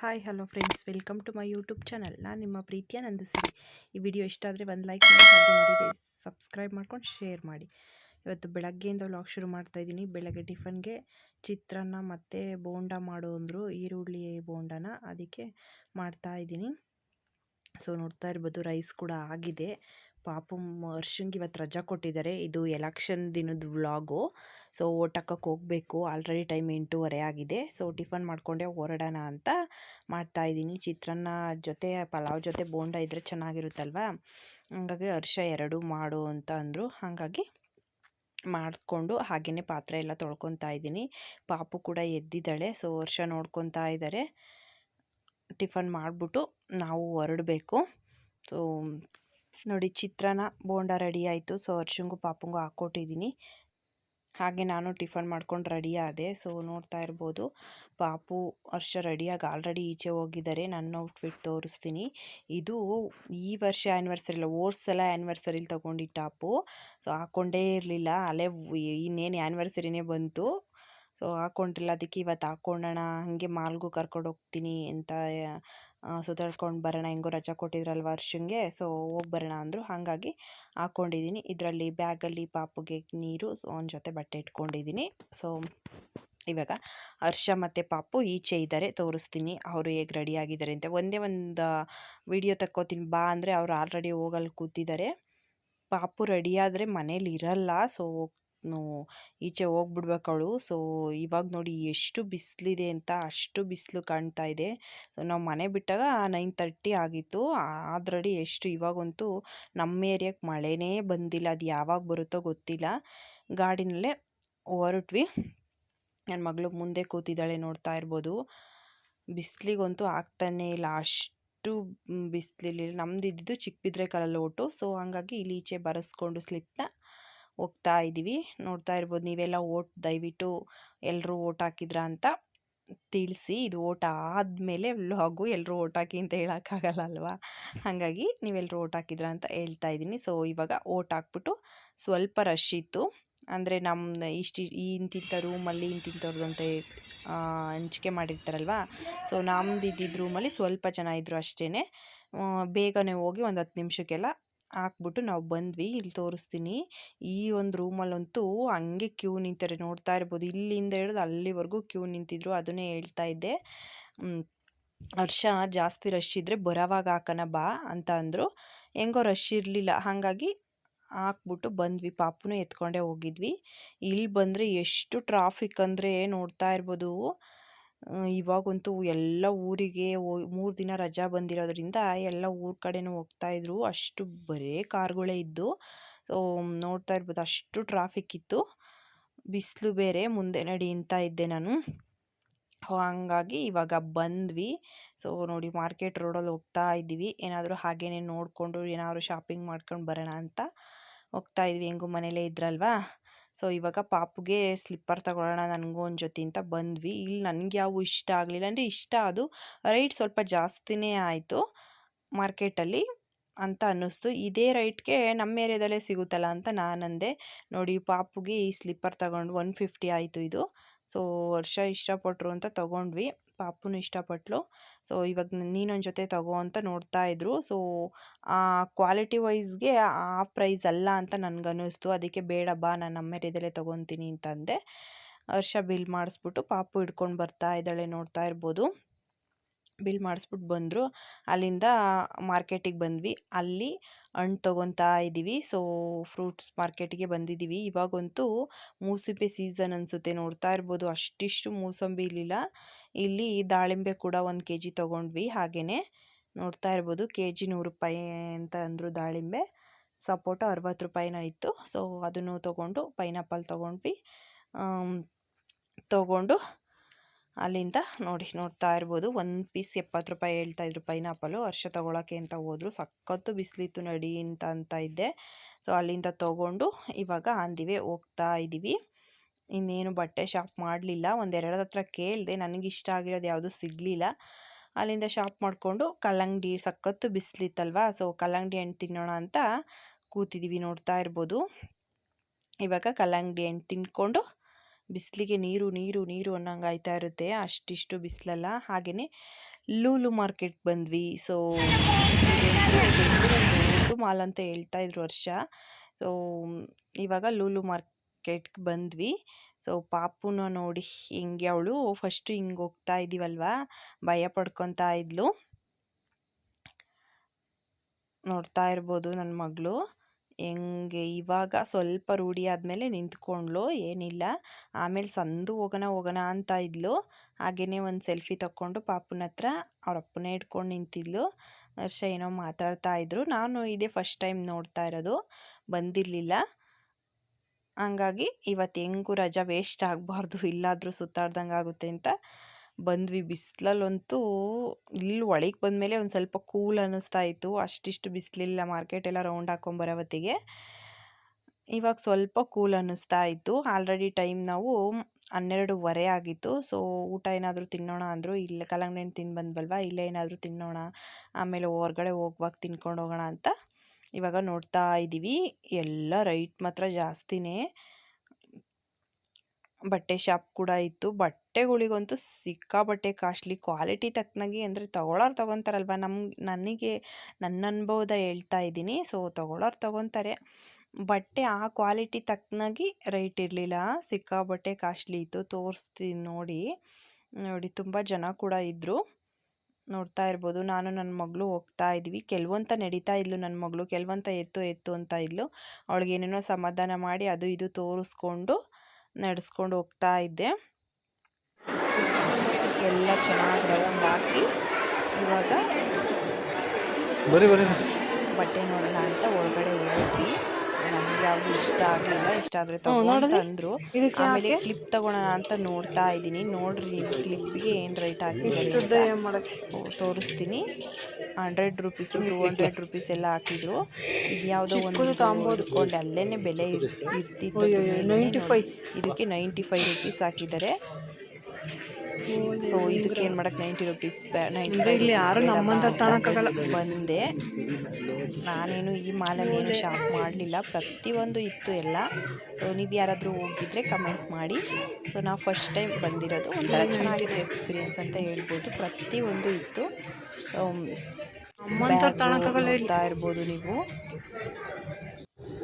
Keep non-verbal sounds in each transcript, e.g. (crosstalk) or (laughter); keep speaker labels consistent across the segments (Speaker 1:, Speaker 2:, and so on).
Speaker 1: Hi hello friends welcome to my YouTube channel ನಾನು ನಿಮ್ಮ ಪ್ರೀತಿಯ ನಂದಿಸಿರಿ ಈ ವಿಡಿಯೋ ಇಷ್ಟ ಆದರೆ ಒಂದು ಲೈಕ್ ಮಾಡಿ, ಹಾಗೆ ಸಬ್ಸ್ಕ್ರೈಬ್ ಮಾಡ್ಕೊಂಡು ಶೇರ್ ಮಾಡಿ. ಇವತ್ತು ಬೆಳಗ್ಗೆಯಿಂದ ವ್ಲಾಗ್ ಶುರು ಮಾಡ್ತಾ ಇದ್ದೀನಿ. ಬೆಳಗ್ಗೆ ಟಿಫನ್ಗೆ ಚಿತ್ರಾನ್ನ ಮತ್ತು ಬೋಂಡ ಮಾಡು ಅಂದರು. ಈರುಳ್ಳಿ ಬೋಂಡನ ಅದಕ್ಕೆ ಮಾಡ್ತಾ ಇದ್ದೀನಿ. ಸೊ ನೋಡ್ತಾ ಇರ್ಬೋದು ರೈಸ್ ಕೂಡ ಆಗಿದೆ. ಪಾಪು ವರ್ಷಂಗೆ ಇವತ್ತು ರಜಾ ಕೊಟ್ಟಿದ್ದಾರೆ. ಇದು ಎಲೆಕ್ಷನ್ ದಿನದ ವ್ಲಾಗು. ಸೊ ಓಟ್ ಹೋಗಬೇಕು. ಆಲ್ರೆಡಿ ಟೈಮ್ ಎಂಟೂವರೆ ಆಗಿದೆ. ಸೊ, ಟಿಫನ್ ಮಾಡಿಕೊಂಡೆ ಹೊರಡೋಣ ಅಂತ ಮಾಡ್ತಾ ಇದ್ದೀನಿ. ಚಿತ್ರಾನ್ನ ಜೊತೆ, ಪಲಾವ್ ಜೊತೆ ಬೋಂಡ ಇದ್ದರೆ ಚೆನ್ನಾಗಿರುತ್ತಲ್ವ? ಹಂಗಾಗಿ ಹರ್ಷ ಎರಡು ಮಾಡು ಅಂತ ಅಂದರು. ಹಾಗಾಗಿ ಮಾಡಿಕೊಂಡು ಹಾಗೆಯೇ ಪಾತ್ರೆ ಎಲ್ಲ ತೊಳ್ಕೊತಾ ಇದ್ದೀನಿ. ಪಾಪು ಕೂಡ ಎದ್ದಿದ್ದಾಳೆ. ಸೊ ವರ್ಷ ನೋಡ್ಕೊತಾ ಇದ್ದಾರೆ ಟಿಫನ್ ಮಾಡಿಬಿಟ್ಟು ನಾವು ಹೊರಡಬೇಕು. ಸೊ ನೋಡಿ ಚಿತ್ರಾನ್ನ ಬೋಂಡ ರೆಡಿ ಆಯಿತು. ಸೊ ಅರ್ಶಿಂಗು ಪಾಪಂಗೂ ಹಾಕ್ಕೊಟ್ಟಿದ್ದೀನಿ ಹಾಗೆ ನಾನು ಟಿಫನ್ ಮಾಡ್ಕೊಂಡು ರೆಡಿ ಆದೆ. ಸೊ, ನೋಡ್ತಾ ಇರ್ಬೋದು. ಪಾಪು ವರ್ಷ ರೆಡಿಯಾಗಿ ಆಲ್ರೆಡಿ ಈಚೆ ಹೋಗಿದ್ದಾರೆ. ನನ್ನ ಔಟ್ಫಿಟ್ ತೋರಿಸ್ತೀನಿ. ಇದು ಈ ವರ್ಷ ಆ್ಯನಿವರ್ಸರಿ ಓರ್ಸ್ ಎಲ್ಲ ಆ್ಯನಿವರ್ಸರಿಲಿ ತೊಗೊಂಡು ಟಾಪು. ಸೊ, ಹಾಕ್ಕೊಂಡೇ ಇರಲಿಲ್ಲ. ಅಲ್ಲೇ ಇನ್ನೇನು ಆ್ಯನಿವರ್ಸರಿನೇ ಬಂತು. ಸೊ, ಹಾಕ್ಕೊಂಡಿಲ್ಲ. ಅದಕ್ಕೆ ಇವತ್ತು ಹಾಕ್ಕೊಂಡೋಣ. ಹಾಗೆ ಮಾಲ್ಗೂ ಕರ್ಕೊಂಡು ಹೋಗ್ತೀನಿ ಅಂತ ಸುತ್ತಾಡ್ಕೊಂಡು ಬರೋಣ, ಹೆಂಗೋ ರಜಾ ಕೊಟ್ಟಿದ್ರಲ್ವ ವರ್ಷಂಗೆ ಸೊ ಹೋಗಿ ಬರೋಣ ಅಂದರು. ಹಾಗಾಗಿ ಹಾಕ್ಕೊಂಡಿದ್ದೀನಿ ಇದರಲ್ಲಿ ಬ್ಯಾಗಲ್ಲಿ ಪಾಪುಗೆ ನೀರು ಸೊ ಒಂದು ಜೊತೆ ಬಟ್ಟೆ ಇಟ್ಕೊಂಡಿದ್ದೀನಿ ಸೊ ಇವಾಗ ಹರ್ಷ ಮತ್ತು ಪಾಪು ಈಚೆ ಇದ್ದಾರೆ ತೋರಿಸ್ತೀನಿ ಅವರು ಹೇಗೆ ರೆಡಿ ಆಗಿದ್ದಾರೆ ಅಂತ. ಒಂದೇ ಒಂದು ವಿಡಿಯೋ ತಕ್ಕೋತೀನಿ. ಬಾ ಅಂದರೆ ಅವ್ರು ಆಲ್ರೆಡಿ ಹೋಗಲ್ಲಿ ಕೂತಿದ್ದಾರೆ ಪಾಪು ರೆಡಿ ಆದರೆ ಮನೇಲಿ ಇರಲ್ಲ. ಸೊ ಈಚೆ ಹೋಗ್ಬಿಡ್ಬೇಕು ಅವಳು. ಸೊ, ಇವಾಗ ನೋಡಿ ಎಷ್ಟು ಬಿಸಿಲಿದೆ ಅಂತ ಅಷ್ಟು ಬಿಸಿಲು ಕಾಣ್ತಾ ಇದೆ. ಸೊ, ನಾವು ಮನೆ ಬಿಟ್ಟಾಗ ನೈನ್ ತರ್ಟಿ ಆಗಿತ್ತು. ಆದ್ರಡಿ ಎಷ್ಟು ಇವಾಗಂತೂ ನಮ್ಮ ಏರಿಯಾಕ್ಕೆ ಮಳೆನೇ ಬಂದಿಲ್ಲ. ಅದು ಯಾವಾಗ ಬರುತ್ತೋ ಗೊತ್ತಿಲ್ಲ. ಗಾಡಿನಲ್ಲೇ ಹೊರಟ್ವಿ. ನನ್ನ ಮಗಳು ಮುಂದೆ ಕೂತಿದ್ದಾಳೆ ನೋಡ್ತಾ ಇರ್ಬೋದು. ಬಿಸಿಲಿಗಂತೂ ಆಗ್ತಾನೆ ಇಲ್ಲ. ಅಷ್ಟು ಬಿಸಿಲಿಲ್ಲ ನಮ್ದು ಇದ್ದಿದ್ದು ಚಿಕ್ಕಬಿದ್ರೆ ಕಲಲ್ಲಿ ಓಟು ಸೊ, ಹಂಗಾಗಿ ಇಲ್ಲಿ ಈಚೆ ಬರೆಸ್ಕೊಂಡು ಸ್ಲಿಪ್ನ ಹೋಗ್ತಾ ಇದ್ದೀವಿ. ನೋಡ್ತಾ ಇರ್ಬೋದು, ನೀವೆಲ್ಲ ಓಟ್ ದಯವಿಟ್ಟು ಎಲ್ಲರೂ ಓಟ್ ಹಾಕಿದ್ರ ಅಂತ ತಿಳಿಸಿ, ಇದು ಓಟ ಆದಮೇಲೆ ವ್ಲಾಗು ಎಲ್ಲರೂ ಓಟ್ ಹಾಕಿ ಅಂತ ಹೇಳೋಕ್ಕಾಗಲ್ಲ ಅಲ್ವಾ? ಹಾಗಾಗಿ ನೀವೆಲ್ಲರೂ ಓಟ್ ಹಾಕಿದ್ರ ಅಂತ ಹೇಳ್ತಾ ಇದ್ದೀನಿ. ಸೊ, ಇವಾಗ ಓಟ್ ಹಾಕ್ಬಿಟ್ಟು ಸ್ವಲ್ಪ ರಶ್ ಇತ್ತು. ಅಂದರೆ ನಮ್ಮ ಇಷ್ಟು ಇಂತಿಂಥ ರೂಮಲ್ಲಿ ಇಂತಿಂಥವ್ರದ್ದು ಅಂತ ಹಂಚಿಕೆ ಮಾಡಿರ್ತಾರಲ್ವಾ? ಸೊ ನಮ್ದು ಇದ್ದಿದ್ದ ರೂಮಲ್ಲಿ ಸ್ವಲ್ಪ ಜನ ಇದ್ದರು ಅಷ್ಟೇ ಬೇಗನೆ ಹೋಗಿ ಒಂದು ಹತ್ತು ನಿಮಿಷಕ್ಕೆಲ್ಲ ಹಾಕ್ಬಿಟ್ಟು ನಾವು ಬಂದ್ವಿ, ಇಲ್ಲಿ ತೋರಿಸ್ತೀನಿ. ಈ ಒಂದು ರೂಮಲ್ಲಂತೂ ಹಂಗೆ ಕ್ಯೂ ನಿಂತಾರೆ, ನೋಡ್ತಾ ಇರ್ಬೋದು. ಇಲ್ಲಿಂದ ಹಿಡಿದು ಅಲ್ಲಿವರೆಗೂ ಕ್ಯೂ ನಿಂತಿದ್ರು, ಅದನ್ನೇ ಹೇಳ್ತಾ ಇದ್ದೆ. ವರ್ಷ ಜಾಸ್ತಿ ರಶ್ ಇದ್ದರೆ ಬರೋವಾಗ ಹಾಕೋಣ ಬಾ ಅಂತ ಅಂದರು. ಹೆಂಗೋ ರಶ್ ಇರಲಿಲ್ಲ, ಹಾಗಾಗಿ ಹಾಕ್ಬಿಟ್ಟು ಬಂದ್ವಿ. ಪಾಪುನೂ ಎತ್ಕೊಂಡೇ ಹೋಗಿದ್ವಿ. ಇಲ್ಲಿ ಬಂದರೆ ಎಷ್ಟು ಟ್ರಾಫಿಕ್ ಅಂದರೆ ನೋಡ್ತಾ ಇರ್ಬೋದು. ಇವಾಗಂತೂ ಎಲ್ಲ ಊರಿಗೆ ಮೂರು ದಿನ ರಜಾ ಬಂದಿರೋದ್ರಿಂದ ಎಲ್ಲ ಊರ ಕಡೆನೂ ಹೋಗ್ತಾಯಿದ್ರು ಅಷ್ಟು ಬರೇ ಕಾರ್ಗಳೇ ಇದ್ದು, ಸೊ ನೋಡ್ತಾ ಇರ್ಬೋದು ಅಷ್ಟು ಟ್ರಾಫಿಕ್ ಇತ್ತು. ಬಿಸಿಲು ಬೇರೆ, ಮುಂದೆ ನಡಿ ಅಂತ ಇದ್ದೆ ನಾನು. ಹಾಗಾಗಿ ಇವಾಗ ಬಂದ್ವಿ. ಸೊ, ನೋಡಿ ಮಾರ್ಕೆಟ್ ರೋಡಲ್ಲಿ ಹೋಗ್ತಾ ಇದ್ದೀವಿ. ಏನಾದರೂ ಹಾಗೇನೆ ನೋಡಿಕೊಂಡು, ಏನಾದರೂ ಶಾಪಿಂಗ್ ಮಾಡ್ಕೊಂಡು ಬರೋಣ ಅಂತ ಹೋಗ್ತಾ ಇದ್ವಿ. ಹೆಂಗೂ ಮನೇಲೇ ಇದ್ರಲ್ವಾ? ಸೊ, ಇವಾಗ ಪಾಪುಗೆ ಸ್ಲಿಪ್ಪರ್ ತಗೊಳ್ಳೋಣ ನನಗೂ ಒಂದು ಜೊತೆ ಅಂತ ಬಂದ್ವಿ. ಇಲ್ಲಿ ನನಗೆ ಯಾವ ಇಷ್ಟ ಆಗಲಿಲ್ಲ. ಅಂದರೆ ಇಷ್ಟ ಅದು ರೈಟ್ ಸ್ವಲ್ಪ ಜಾಸ್ತಿನೇ ಆಯಿತು ಮಾರ್ಕೆಟಲ್ಲಿ ಅಂತ ಅನ್ನಿಸ್ತು. ಇದೇ ರೈಟ್ಗೆ ನಮ್ಮ ಏರಿಯಾದಲ್ಲೇ ಸಿಗುತ್ತಲ್ಲ ಅಂತ ನಾನಂದೆ. ನೋಡಿ, ಪಾಪುಗೆ ಈ ಸ್ಲಿಪ್ಪರ್ ತಗೊಂಡು ಒನ್ ಫಿಫ್ಟಿ ಆಯಿತು ಇದು. ಸೊ, ವರ್ಷ ಇಷ್ಟಪಟ್ಟರು ಅಂತ ತೊಗೊಂಡ್ವಿ. ಪಾಪುನು ಇಷ್ಟಪಟ್ಲು. ಸೊ ಇವಾಗ ನೀನೊಂದು ಜೊತೆ ತಗೋ ಅಂತ ನೋಡ್ತಾ ಇದ್ರು. ಸೊ ಆ ಕ್ವಾಲಿಟಿ ವೈಸ್ಗೆ ಆ ಪ್ರೈಸ್ ಅಲ್ಲ ಅಂತ ನನಗನ್ನಿಸ್ತು. ಅದಕ್ಕೆ ಬೇಡ ಬಾ, ನಾನು ನಮ್ಮ ಏರಿಯಾದಲ್ಲೇ ತೊಗೊತೀನಿ ಅಂತಂದೆ. ವರ್ಷ ಬಿಲ್ ಮಾಡಿಸ್ಬಿಟ್ಟು ಪಾಪು ಇಟ್ಕೊಂಡು ಬರ್ತಾ ಇದ್ದಾಳೆ ನೋಡ್ತಾ ಇರ್ಬೋದು. ಬಿಲ್ ಮಾಡಿಸ್ಬಿಟ್ಟು ಬಂದರು. ಅಲ್ಲಿಂದ ಮಾರ್ಕೆಟಿಗೆ ಬಂದ್ವಿ. ಅಲ್ಲಿ ಹಣ್ಣು ತೊಗೊತಾ ಇದ್ದೀವಿ ಸೊ, ಫ್ರೂಟ್ಸ್ ಮಾರ್ಕೆಟಿಗೆ ಬಂದಿದ್ದೀವಿ ಇವಾಗಂತೂ ಮೂಸಂಬಿ ಸೀಸನ್ ಅನಿಸುತ್ತೆ. ನೋಡ್ತಾ ಇರ್ಬೋದು. ಅಷ್ಟಿಷ್ಟು ಮೂಸಂಬಿ ಇರಲಿಲ್ಲ. ಇಲ್ಲಿ ದಾಳಿಂಬೆ ಕೂಡ ಒಂದು ಕೆ ಜಿ ತೊಗೊಂಡ್ವಿ. ಹಾಗೆಯೇ ನೋಡ್ತಾ ಇರ್ಬೋದು. ಕೆ ಜಿ ನೂರು ರೂಪಾಯಿ ಅಂತ ಅಂದರು ದಾಳಿಂಬೆ. ಸಪೋಟ ಅರವತ್ತು ರೂಪಾಯಿನ ಇತ್ತು. ಸೊ, ಅದನ್ನು ತೊಗೊಂಡು ಪೈನಾಪಲ್ ತೊಗೊಂಡ್ವಿ. ತೊಗೊಂಡು ಅಲ್ಲಿಂದ ನೋಡಿ, ನೋಡ್ತಾ ಇರ್ಬೋದು. ಒಂದು ಪೀಸ್ ಎಪ್ಪತ್ತು ರೂಪಾಯಿ ಹೇಳ್ತಾ ಇದ್ರು ಪೈನಾಪಲು ವರ್ಷ ತೊಗೊಳಕ್ಕೆ ಅಂತ ಹೋದ್ರು. ಸಖತ್ತು ಬಿಸಿಲಿತ್ತು ನಡಿ ಅಂತ ಅಂತ ಇದ್ದೆ. ಸೊ ಅಲ್ಲಿಂದ ತೊಗೊಂಡು ಇವಾಗ ಅಂದಿವೆ. ಹೋಗ್ತಾ ಇದ್ದೀವಿ ಇನ್ನೇನು ಬಟ್ಟೆ ಶಾಪ್ ಮಾಡಲಿಲ್ಲ. ಒಂದೆರಡು ಹತ್ರ ಕೇಳಿದೆ. ನನಗೆ ಇಷ್ಟ ಆಗಿರೋದು ಯಾವುದೂ ಸಿಗಲಿಲ್ಲ. ಅಲ್ಲಿಂದ ಶಾಪ್ ಮಾಡಿಕೊಂಡು ಕಲ್ಲಂಗಡಿ, ಸಖತ್ತು ಬಿಸಿಲಿತ್ತಲ್ವ? ಸೊ ಕಲ್ಲಂಗಡಿ ಹಣ್ಣು ತಿನ್ನೋಣ ಅಂತ ಕೂತಿದ್ದೀವಿ ನೋಡ್ತಾ ಇರ್ಬೋದು. ಇವಾಗ ಕಲ್ಲಂಗಡಿ ಹಣ್ಣು ತಿನ್ಕೊಂಡು ಬಿಸಿಲಿಗೆ ನೀರು ನೀರು ನೀರು ಅನ್ನಂಗೆ ಆಯ್ತಾ ಇರುತ್ತೆ. ಅಷ್ಟಿಷ್ಟು ಬಿಸಿಲಲ್ಲ. ಹಾಗೆಯೇ ಲೂಲು ಮಾರ್ಕೆಟ್ ಬಂದ್ವಿ. ಸೊ ಮಾಲ್ ಅಂತ ಹೇಳ್ತಾ ಇದ್ರು ವರ್ಷ. ಸೊ ಇವಾಗ ಲೂಲು ಮಾರ್ಕೆಟ್ಗೆ ಬಂದ್ವಿ. ಸೊ ಪಾಪುನ ನೋಡಿ ಹಿಂಗೆ ಅವಳು ಫಸ್ಟು ಹಿಂಗೆ ಹೋಗ್ತಾ ಇದ್ದೀವಲ್ವಾ ಭಯ ಪಡ್ಕೊತಾ ಇದ್ಲು. ನೋಡ್ತಾ ಇರ್ಬೋದು ನನ್ನ ಮಗಳು. ಹೆಂಗೆ ಇವಾಗ ಸ್ವಲ್ಪ ರೂಢಿ ಆದಮೇಲೆ ನಿಂತ್ಕೊಂಡ್ಲು ಏನಿಲ್ಲ. ಆಮೇಲೆ ಸಂದು ಹೋಗೋಣ ಹೋಗೋಣ ಅಂತ ಇದ್ಲು. ಹಾಗೇ ಒಂದು ಸೆಲ್ಫಿ ತಕ್ಕೊಂಡು ಪಾಪುನ ಹತ್ರ ಅವ್ರ ಇಟ್ಕೊಂಡು ನಿಂತಿದ್ಲು. ಹರ್ಷ ಏನೋ ಮಾತಾಡ್ತಾ ಇದ್ರು. ನಾನು ಇದೇ ಫಸ್ಟ್ ಟೈಮ್ ನೋಡ್ತಾ ಇರೋದು. ಬಂದಿರಲಿಲ್ಲ. ಹಂಗಾಗಿ ಇವತ್ತು ಹೆಂಗೂ ರಜಾ ವೇಸ್ಟ್ ಆಗಬಾರ್ದು. ಇಲ್ಲಾದರೂ ಸುತ್ತಾಡ್ದಂಗೆ ಆಗುತ್ತೆ ಅಂತ ಬಂದ್ವಿ. ಬಿಸಿಲಲ್ಲಂತೂ ಇಲ್ಲಿ ಒಳಗೆ ಬಂದಮೇಲೆ ಒಂದು ಸ್ವಲ್ಪ ಕೂಲ್ ಅನ್ನಿಸ್ತಾ ಇತ್ತು. ಅಷ್ಟಿಷ್ಟು ಬಿಸಿಲಿಲ್ಲ. ಮಾರ್ಕೆಟ್ ಎಲ್ಲ ರೌಂಡ್ ಹಾಕೊಂಬರೋ ಹೊತ್ತಿಗೆ. ಇವಾಗ ಸ್ವಲ್ಪ ಕೂಲ್ ಅನ್ನಿಸ್ತಾ ಇತ್ತು. ಆಲ್ರೆಡಿ ಟೈಮ್ ನಾವು ಹನ್ನೆರಡುವರೆ ಆಗಿತ್ತು. ಸೊ, ಊಟ ಏನಾದರೂ ತಿನ್ನೋಣ ಅಂದರು, ಇಲ್ಲ ಕಲ್ಲಂಗಡಿ ತಿಂದು ಬಂದ್ವಲ್ವಾ? ಇಲ್ಲೇ ಏನಾದರೂ ತಿನ್ನೋಣ. ಆಮೇಲೆ ಹೊರ್ಗಡೆ ಹೋಗುವಾಗ ತಿನ್ಕೊಂಡು ಹೋಗೋಣ ಅಂತ ಇವಾಗ ನೋಡ್ತಾ ಇದ್ದೀವಿ ಎಲ್ಲ ರೈಟ್ ಮಾತ್ರ ಜಾಸ್ತಿನೇ. ಬಟ್ಟೆ ಶಾಪ್ ಕೂಡ ಇತ್ತು. ಬಟ್ಟೆಗಳಿಗಂತೂ ಸಿಕ್ಕಾಪಟ್ಟೆ ಕಾಸ್ಟ್ಲಿ ಕ್ವಾಲಿಟಿ ತಕ್ಕನಾಗಿ ಅಂದರೆ ತಗೊಳ್ಳೋರು ತೊಗೊತಾರಲ್ವ ನಮ್ಗೆ ನನಗೆ ನನ್ನ ಅನುಭವದ ಹೇಳ್ತಾ ಇದ್ದೀನಿ. ಸೊ ತಗೊಳ್ಳೋರು ತೊಗೊತಾರೆ. ಬಟ್ಟೆ ಆ ಕ್ವಾಲಿಟಿ ತಕ್ಕನಾಗಿ ರೈಟ್ ಇರಲಿಲ್ಲ. ಸಿಕ್ಕಾಪಟ್ಟೆ ಕಾಸ್ಟ್ಲಿ ಇತ್ತು. ತೋರಿಸ್ತೀನಿ ನೋಡಿ. ನೋಡಿ, ತುಂಬ ಜನ ಕೂಡ ಇದ್ದರು ನೋಡ್ತಾ ಇರ್ಬೋದು. ನಾನು ನನ್ನ ಮಗಳು ಹೋಗ್ತಾ ಇದ್ವಿ. ಕೆಲವಂತ ನಡೀತಾ ಇದ್ಲು ನನ್ನ ಮಗಳು. ಕೆಲವಂತ ಎತ್ತು ಎತ್ತು ಅಂತ ಇದ್ಲು. ಅವಳಿಗೆ ಏನೇನೋ ಸಮಾಧಾನ ಮಾಡಿ ಅದು ಇದು ತೋರಿಸ್ಕೊಂಡು ನಡೆಸ್ಕೊಂಡು ಹೋಗ್ತಾ ಇದ್ದೆ. ಎಲ್ಲ ಚೆನ್ನಾಗಿ ರೌಂಡ್ ಹಾಕಿ ಇವಾಗ ಬಟ್ಟೆ ನೋಡೋಣ ಅಂತ ಒಳಗಡೆ ಹೋದ್ವಿ ನಮ್ಗೆ ಯಾವುದು ಇಷ್ಟ ಆಗಲಿಲ್ಲ ಇಷ್ಟ ಆದರೆ ತಗೊಂಡ್ರು ಆಮೇಲೆ ಕ್ಲಿಪ್ ತಗೊಳ್ಳೋಣ ಅಂತ ನೋಡ್ತಾ ಇದ್ದೀನಿ. ನೋಡ್ರಿ ನೀವು ಕ್ಲಿಪ್ಗೆ ಏನು ರೇಟ್ ಹಾಕಿದ್ದಾರೆ ತೋರಿಸ್ತೀನಿ. Hundred rupees two hundred rupees ಎಲ್ಲ ಹಾಕಿದ್ರು. ಇದು ಯಾವುದೋ ಒಂದು ತಗೊಂಬೋದು ಅಲ್ಲೇನೆ ಬೆಲೆ ಇರ್ತಿತ್ತು ಇದಕ್ಕೆ ನೈಂಟಿ ಫೈವ್ ರುಪೀಸ್ ಹಾಕಿದ್ದಾರೆ. ಸೊ ಇದಕ್ಕೆ ಏನು ಮಾಡಕ್ಕೆ ನೈಂಟಿ ರುಪೀಸ್ ಫೈವ್ ಯಾರು ನಮ್ಮಂತ ಬಂದೆ. ನಾನೇನು ಈ ಮಾಲಲ್ಲಿ ಏನು ಶಾಪ್ ಮಾಡಲಿಲ್ಲ. ಪ್ರತಿಯೊಂದು ಇತ್ತು ಎಲ್ಲ. ಸೊ ನೀವು ಯಾರಾದರೂ ಹೋಗಿದ್ರೆ ಕಮೆಂಟ್ ಮಾಡಿ. ಸೊ ನಾವು ಫಸ್ಟ್ ಟೈಮ್ ಬಂದಿರೋದು. ಒಂಥರ ಚೆನ್ನಾಗಿತ್ತು ಎಕ್ಸ್ಪೀರಿಯೆನ್ಸ್ ಅಂತ ಹೇಳ್ಬೋದು. ಪ್ರತಿಯೊಂದು ಇತ್ತು. ಇರ್ಬೋದು ನೀವು.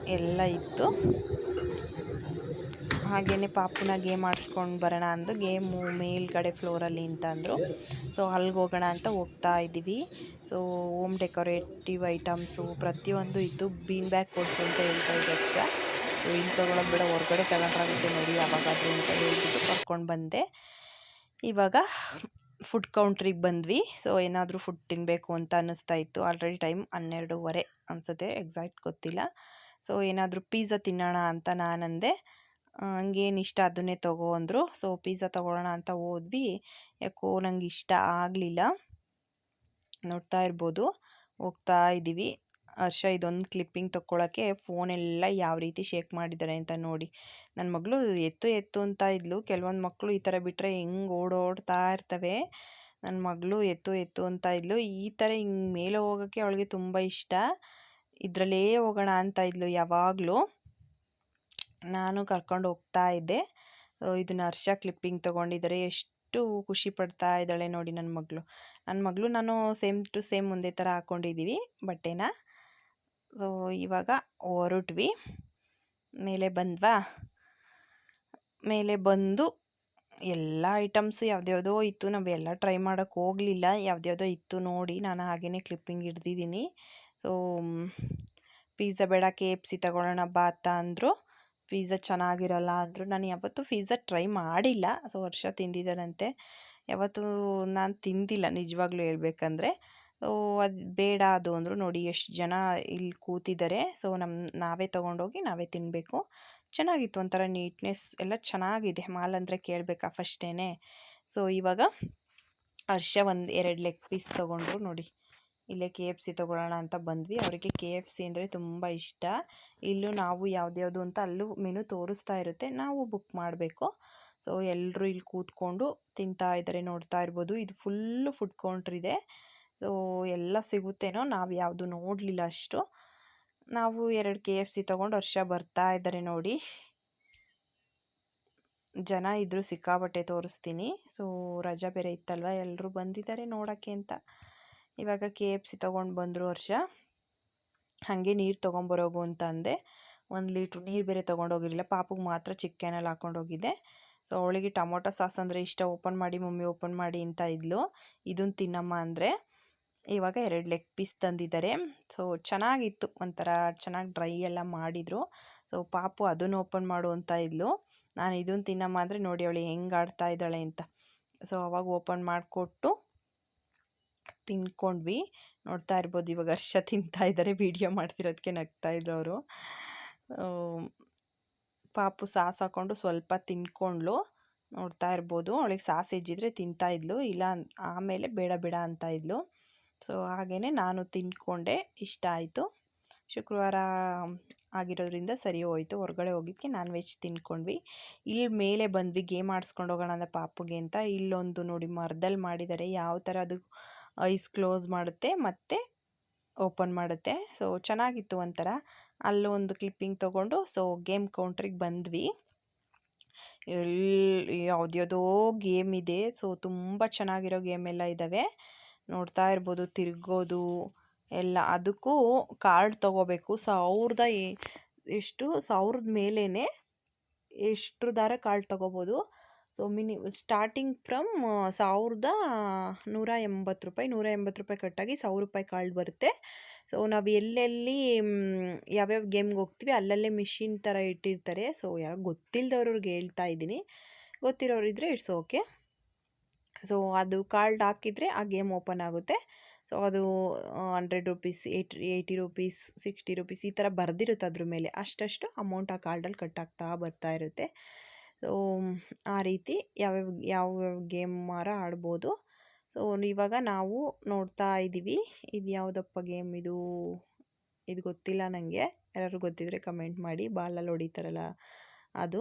Speaker 1: ಎಲ್ಲ ಇತ್ತು. ಹಾಗೆಯೇ ಪಾಪುನ ಗೇಮ್ ಆಡಿಸ್ಕೊಂಡು ಬರೋಣ ಅಂದು ಗೇಮು ಮೇಲ್ಗಡೆ ಫ್ಲೋರಲ್ಲಿ ಅಂತಂದರು ಸೊ ಅಲ್ಲಿಗೆ ಹೋಗೋಣ ಅಂತ ಹೋಗ್ತಾ ಇದ್ದೀವಿ. ಸೊ ಹೋಮ್ ಡೆಕೋರೇಟಿವ್ ಐಟಮ್ಸು ಪ್ರತಿಯೊಂದು ಇತ್ತು ಬೀನ್ ಬ್ಯಾಗ್ ಕೊಡಿಸು ಅಂತ ಹೇಳ್ತಾ ಇದ್ದೆ ಅಕ್ಷ. ಇಲ್ಲಿ ತೊಗೊಳೋದು ಬೇಡ, ಹೊರಗಡೆ ತಗೊಂಡ್ರಾಗುತ್ತೆ ನೋಡಿ ಯಾವಾಗಾದರೂ ಅಂತ ಹೇಳ್ಬಿಟ್ಟು ಕರ್ಕೊಂಡು ಬಂದೆ. ಇವಾಗ ಫುಡ್ ಕೌಂಟ್ರಿಗೆ ಬಂದ್ವಿ. ಸೊ ಏನಾದರೂ ಫುಡ್ ತಿನ್ನಬೇಕು ಅಂತ ಅನ್ನಿಸ್ತಾ ಇತ್ತು. ಆಲ್ರೆಡಿ ಟೈಮ್ ಹನ್ನೆರಡೂವರೆ ಅನಿಸುತ್ತೆ ಎಕ್ಸಾಕ್ಟ್ ಗೊತ್ತಿಲ್ಲ. ಸೊ ಏನಾದರೂ ಪಿಜ್ಜಾ ತಿನ್ನೋಣ ಅಂತ ನಾನಂದೆ. ಹಂಗೇನು ಇಷ್ಟ ಅದನ್ನೇ ತಗೋ ಅಂದರು. ಸೊ, ಪಿಜ್ಜಾ ತೊಗೊಳ್ಳೋಣ ಅಂತ ಹೋದ್ವಿ. ಯಾಕೋ, ನಂಗೆ ಇಷ್ಟ ಆಗಲಿಲ್ಲ. ನೋಡ್ತಾ ಇರ್ಬೋದು. ಹೋಗ್ತಾ ಇದ್ದೀವಿ ಹರ್ಷ ಇದೊಂದು ಕ್ಲಿಪ್ಪಿಂಗ್ ತೊಗೊಳಕ್ಕೆ ಫೋನೆಲ್ಲ ಯಾವ ರೀತಿ ಶೇಕ್ ಮಾಡಿದ್ದಾರೆ ಅಂತ ನೋಡಿ. ನನ್ನ ಮಗಳು ಎತ್ತು ಎತ್ತು ಅಂತ ಇದ್ಲು. ಕೆಲವೊಂದು ಮಕ್ಕಳು ಈ ಥರ ಬಿಟ್ಟರೆ ಹೆಂಗೆ ಓಡೋಡ್ತಾ ಇರ್ತವೆ. ನನ್ನ ಮಗಳು ಎತ್ತು ಎತ್ತು ಅಂತ ಇದ್ಲು. ಈ ಥರ ಹಿಂಗೆ ಮೇಲೆ ಹೋಗೋಕ್ಕೆ ಅವಳಿಗೆ ತುಂಬ ಇಷ್ಟ. ಇದರಲ್ಲೇ ಹೋಗೋಣ ಅಂತ ಇದ್ಲು ಯಾವಾಗಲೂ. ನಾನು ಕರ್ಕೊಂಡು ಹೋಗ್ತಾ ಇದ್ದೆ. ಇದನ್ನ ಹರ್ಷ ಕ್ಲಿಪ್ಪಿಂಗ್ ತೊಗೊಂಡಿದ್ದಾರೆ ಎಷ್ಟು ಖುಷಿ ಪಡ್ತಾ ಇದ್ದಾಳೆ ನೋಡಿ ನನ್ನ ಮಗಳು. ನನ್ನ ಮಗಳು ನಾನು ಸೇಮ್ ಟು ಸೇಮ್ ಒಂದೇ ಥರ ಹಾಕ್ಕೊಂಡಿದ್ದೀವಿ ಬಟ್ಟೆನ. ಸೊ ಇವಾಗ ಹೊರಟ್ವಿ. ಮೇಲೆ ಬಂದ್ವಾ? ಮೇಲೆ ಬಂದು ಎಲ್ಲ ಐಟಮ್ಸು ಯಾವ್ದ್ಯಾವುದೋ ಇತ್ತು. ನಾವು ಎಲ್ಲ ಟ್ರೈ ಮಾಡೋಕ್ಕೆ ಹೋಗಲಿಲ್ಲ. ಯಾವ್ದ್ಯಾವುದೋ ಇತ್ತು ನೋಡಿ ನಾನು ಹಾಗೇ ಕ್ಲಿಪ್ಪಿಂಗ್ ಹಿಡ್ದಿದ್ದೀನಿ ಸೊ ಪಿಜ್ಜಾ ಬೇಡ ಕೆ ಎಫ್ ಸಿ ತಗೊಳ್ಳೋಣ ಬಾತ ಅಂದರು. ಪಿಜ್ಜಾ ಚೆನ್ನಾಗಿರಲ್ಲ ಅಂದರು ನಾನು ಯಾವತ್ತೂ ಫೀಝಾ ಟ್ರೈ ಮಾಡಿಲ್ಲ. ಸೊ ವರ್ಷ ತಿಂದಿದ್ದಾರಂತೆ. ಯಾವತ್ತೂ ನಾನು ತಿಂದಿಲ್ಲ, ನಿಜವಾಗ್ಲೂ ಹೇಳ್ಬೇಕಂದ್ರೆ. ಸೊ ಅದು ಬೇಡ ಅದು ಅಂದರು ನೋಡಿ ಎಷ್ಟು ಜನ ಇಲ್ಲಿ ಕೂತಿದ್ದಾರೆ. ಸೊ ನಮ್ಮ ನಾವೇ ತೊಗೊಂಡೋಗಿ ನಾವೇ ತಿನ್ನಬೇಕು ಚೆನ್ನಾಗಿತ್ತು ಒಂಥರ ನೀಟ್ನೆಸ್ ಎಲ್ಲ ಚೆನ್ನಾಗಿದೆ. ಮಾಲ್ ಅಂದರೆ ಕೇಳಬೇಕಾ ಫಸ್ಟೇ ಸೊ ಇವಾಗ ಹರ್ಷ ಒಂದು ಎರಡು ಲೆಗ್ ಪೀಸ್ ತೊಗೊಂಡ್ರು ನೋಡಿ. ಇಲ್ಲೇ ಕೆ ಎಫ್ ಸಿ ತೊಗೊಳ್ಳೋಣ ಅಂತ ಬಂದ್ವಿ. ಅವರಿಗೆ ಕೆ ಎಫ್ ಸಿ ಅಂದರೆ ತುಂಬ ಇಷ್ಟ. ಇಲ್ಲೂ ನಾವು ಯಾವ್ದ್ಯಾವುದು ಅಂತ ಅಲ್ಲೂ ಮೆನು ತೋರಿಸ್ತಾ ಇರುತ್ತೆ. ನಾವು ಬುಕ್ ಮಾಡಬೇಕು. ಸೊ ಎಲ್ಲರೂ ಇಲ್ಲಿ ಕೂತ್ಕೊಂಡು ತಿಂತಾ ಇದ್ದಾರೆ ನೋಡ್ತಾ ಇರ್ಬೋದು. ಇದು ಫುಲ್ಲು ಫುಡ್ ಕೌಂಟ್ರ್ ಇದೆ. ಸೊ, ಎಲ್ಲ ಸಿಗುತ್ತೇನೋ, ನಾವು ಯಾವುದು ನೋಡಲಿಲ್ಲ ಅಷ್ಟು. ನಾವು ಎರಡು ಕೆ ಎಫ್ ಸಿ ತೊಗೊಂಡು ವರ್ಷ ಬರ್ತಾ ಇದ್ದಾರೆ ನೋಡಿ. ಜನ ಇದ್ದರೂ ಸಿಕ್ಕಾಪಟ್ಟೆ ತೋರಿಸ್ತೀನಿ. ಸೊ, ರಜಾ ಬೇರೆ ಇತ್ತಲ್ವ? ಎಲ್ಲರೂ ಬಂದಿದ್ದಾರೆ ನೋಡೋಕ್ಕೆ ಅಂತ. ಇವಾಗ ಕೆ ಎಫ್ ಸಿ ತೊಗೊಂಡು ಬಂದರು ವರ್ಷ. ಹಾಗೆ ನೀರು ತೊಗೊಂಬರೋಗು ಅಂತ ಅಂದೆ. ಒಂದು ಲೀಟ್ರ್ ನೀರು ಬೇರೆ ತೊಗೊಂಡೋಗಿರಲಿಲ್ಲ. ಪಾಪುಗೆ ಮಾತ್ರ ಚಿಕ್ಕನಲ್ಲಿ ಹಾಕ್ಕೊಂಡೋಗಿದ್ದೆ ಸೊ ಅವಳಿಗೆ ಟೊಮೊಟೊ ಸಾಸ್ ಅಂದರೆ ಇಷ್ಟ. ಓಪನ್ ಮಾಡಿ, ಮಮ್ಮಿ ಓಪನ್ ಮಾಡಿ ಅಂತ ಇದ್ಲು. ಇದನ್ನು ತಿನ್ನಮ್ಮ ಅಂದರೆ ಇವಾಗ ಎರಡು ಲೆಗ್ ಪೀಸ್ ತಂದಿದ್ದಾರೆ. ಸೊ ಚೆನ್ನಾಗಿತ್ತು. ಒಂಥರ ಚೆನ್ನಾಗಿ ಡ್ರೈ ಎಲ್ಲ ಮಾಡಿದರು. ಸೊ ಪಾಪು ಅದನ್ನು ಓಪನ್ ಮಾಡು ಅಂತ ಇದ್ಲು. ನಾನು ಇದನ್ನು ತಿನ್ನಮ್ಮ ಅಂದರೆ ನೋಡಿ ಅವಳು ಹೆಂಗೆ ಆಡ್ತಾ ಇದ್ದಾಳೆ ಅಂತ. ಸೊ ಅವಾಗ ಓಪನ್ ಮಾಡಿಕೊಟ್ಟು ತಿನ್ಕೊಂಡ್ವಿ. ನೋಡ್ತಾ ಇರ್ಬೋದು ಇವಾಗ ಹರ್ಷ ತಿಂತಾ ಇದ್ದಾರೆ ವೀಡಿಯೋ ಮಾಡ್ತಿರೋದಕ್ಕೆ ನಗ್ತಾ ಇದ್ದವರು. ಪಾಪು ಸಾಸ್ ಹಾಕ್ಕೊಂಡು ಸ್ವಲ್ಪ ತಿನ್ಕೊಂಡ್ಲು. ನೋಡ್ತಾ ಇರ್ಬೋದು, ಅವಳಿಗೆ ಸಾಸ್ ಹೆಜ್ಜಿದ್ರೆ ತಿಂತಾ ಇದ್ಲು, ಇಲ್ಲ ಆಮೇಲೆ ಬೇಡ ಬೇಡ ಅಂತ ಇದ್ಲು. ಸೊ ಹಾಗೇ ನಾನು ತಿನ್ಕೊಂಡೆ, ಇಷ್ಟ ಆಯಿತು. ಶುಕ್ರವಾರ ಆಗಿರೋದ್ರಿಂದ ಸರಿ ಹೋಯಿತು, ಹೊರಗಡೆ ಹೋಗಿದ್ದಕ್ಕೆ ನಾನ್ ವೆಜ್ ತಿನ್ಕೊಂಡ್ವಿ. ಇಲ್ಲಿ ಮೇಲೆ ಬಂದ್ವಿ, ಗೇಮ್ ಆಡಿಸ್ಕೊಂಡು ಹೋಗೋಣ ಅಂದರೆ ಪಾಪುಗೆ ಅಂತ. ಇಲ್ಲೊಂದು ನೋಡಿ ಮರದಲ್ಲಿ ಮಾಡಿದ್ದಾರೆ ಯಾವ ಥರ ಅದು ಐಸ್ ಕ್ಲೋಸ್ ಮಾಡುತ್ತೆ ಮತ್ತು ಓಪನ್ ಮಾಡುತ್ತೆ. ಸೊ ಚೆನ್ನಾಗಿತ್ತು ಒಂಥರ. ಅಲ್ಲೊಂದು ಕ್ಲಿಪ್ಪಿಂಗ್ ತೊಗೊಂಡು ಸೊ ಗೇಮ್ ಕೌಂಟ್ರಿಗೆ ಬಂದ್ವಿ. ಎಲ್ಲಿ ಯಾವುದ್ಯಾವುದೋ ಗೇಮ್ ಇದೆ. ಸೊ ತುಂಬ ಚೆನ್ನಾಗಿರೋ ಗೇಮ್ ಎಲ್ಲ ಇದ್ದಾವೆ ನೋಡ್ತಾ ಇರ್ಬೋದು, ತಿರ್ಗೋದು, ಎಲ್ಲ. ಅದಕ್ಕೂ ಕಾರ್ಡ್ ತೊಗೋಬೇಕು. ಸಾವಿರದ ಎಷ್ಟು? ಸಾವಿರದ ಮೇಲೇ ದಾರ ಕಾರ್ಡ್ ತೊಗೋಬೋದು. ಸೊ ಮಿನಿ ಸ್ಟಾರ್ಟಿಂಗ್ ಫ್ರಮ್ ಸಾವಿರದ ನೂರ ಎಂಬತ್ತು ರೂಪಾಯಿ ನೂರ ಎಂಬತ್ತು ರೂಪಾಯಿ ಕಟ್ಟಾಗಿ ಸಾವಿರ ರೂಪಾಯಿ ಕಾರ್ಡ್ ಬರುತ್ತೆ. ಸೊ ನಾವು ಎಲ್ಲೆಲ್ಲಿ ಯಾವ್ಯಾವ ಗೇಮ್ಗೆ ಹೋಗ್ತೀವಿ ಅಲ್ಲಲ್ಲೇ ಮಿಷಿನ್ ಥರ ಇಟ್ಟಿರ್ತಾರೆ. ಸೊ ಯಾರು ಗೊತ್ತಿಲ್ಲದವ್ರವ್ರಿಗೆ ಹೇಳ್ತಾ ಇದ್ದೀನಿ. ಗೊತ್ತಿರೋರು ಇದ್ದರೆ ಇಟ್ಸ್ ಓಕೆ. ಸೊ ಅದು ಕಾರ್ಡ್ ಹಾಕಿದರೆ ಆ ಗೇಮ್ ಓಪನ್ ಆಗುತ್ತೆ. ಸೊ ಅದು hundred rupees eighty eighty rupees sixty rupees ಈ ಥರ ಬರೆದಿರುತ್ತೆ ಅದ್ರ ಮೇಲೆ. ಅಷ್ಟಷ್ಟು ಅಮೌಂಟ್ ಆ ಕಾರ್ಡಲ್ಲಿ ಕಟ್ಟಾಗ್ತಾ ಬರ್ತಾ ಇರುತ್ತೆ. ಸೊ ಆ ರೀತಿ ಯಾವ್ಯಾವ ಯಾವ್ಯಾವ ಗೇಮ್ ಮಾರ ಆಡ್ಬೋದು. ಸೊ ಇವಾಗ ನಾವು ನೋಡ್ತಾ ಇದ್ದೀವಿ ಇದು ಯಾವುದಪ್ಪ ಗೇಮ್ ಇದು? ಇದು ಗೊತ್ತಿಲ್ಲ ನನಗೆ ಯಾರು ಗೊತ್ತಿದ್ರೆ ಕಮೆಂಟ್ ಮಾಡಿ. ಬಾಲಲ್ಲಿ ಹೊಡಿತಾರಲ್ಲ ಅದು.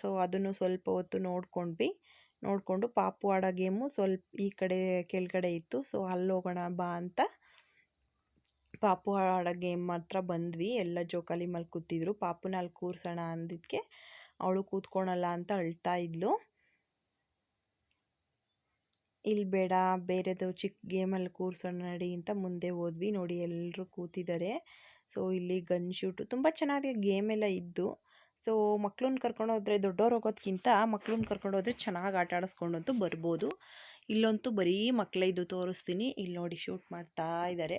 Speaker 1: ಸೊ ಅದನ್ನು ಸ್ವಲ್ಪ ಹೊತ್ತು ನೋಡ್ಕೊಂಡ್ವಿ. ನೋಡಿಕೊಂಡು ಪಾಪು ಆಡೋ ಗೇಮು ಸ್ವಲ್ಪ ಈ ಕಡೆ, ಕೆಳಗಡೆ ಇತ್ತು. ಸೊ ಅಲ್ಲಿ ಹೋಗೋಣ ಬಾ ಅಂತ ಪಾಪು ಆಡೋ ಗೇಮ್ ಮಾತ್ರ ಬಂದ್ವಿ. ಎಲ್ಲ ಜೋಕಾಲಿ ಮೇಲೆ ಕೂತಿದ್ರು ಪಾಪುನ ಅಲ್ಲಿ ಕೂರಿಸೋಣ ಅಂದಿದ್ದಕ್ಕೆ ಅವಳು ಕೂತ್ಕೊಳಲ್ಲ ಅಂತ ಅಳ್ತಾ ಇದ್ಲು. ಇಲ್ಲಿ ಬೇಡ, ಬೇರೆದು ಚಿಕ್ಕ ಗೇಮಲ್ಲಿ ಕೂರ್ಸೋಣ ನಡಿ ಅಂತ ಮುಂದೆ ಹೋದ್ವಿ. ನೋಡಿ ಎಲ್ಲರೂ ಕೂತಿದ್ದಾರೆ ಸೊ, ಇಲ್ಲಿ ಗನ್ ಶೂಟು. ತುಂಬ ಚೆನ್ನಾಗಿ ಗೇಮ್ ಎಲ್ಲ ಇದ್ದು. ಸೊ ಮಕ್ಳನ್ನ ಕರ್ಕೊಂಡು ಹೋದರೆ ದೊಡ್ಡವ್ರು ಹೋಗೋದ್ಕಿಂತ ಮಕ್ಳನ್ನ ಕರ್ಕೊಂಡು ಹೋದರೆ ಚೆನ್ನಾಗಿ ಆಟ ಆಡಿಸ್ಕೊಂಡಂತೂ ಬರ್ಬೋದು. ಇಲ್ಲಂತೂ ಬರೀ ಮಕ್ಕಳೇ ಇದು ತೋರಿಸ್ತೀನಿ. ಇಲ್ಲಿ ನೋಡಿ ಶೂಟ್ ಮಾಡ್ತಾ ಇದ್ದಾರೆ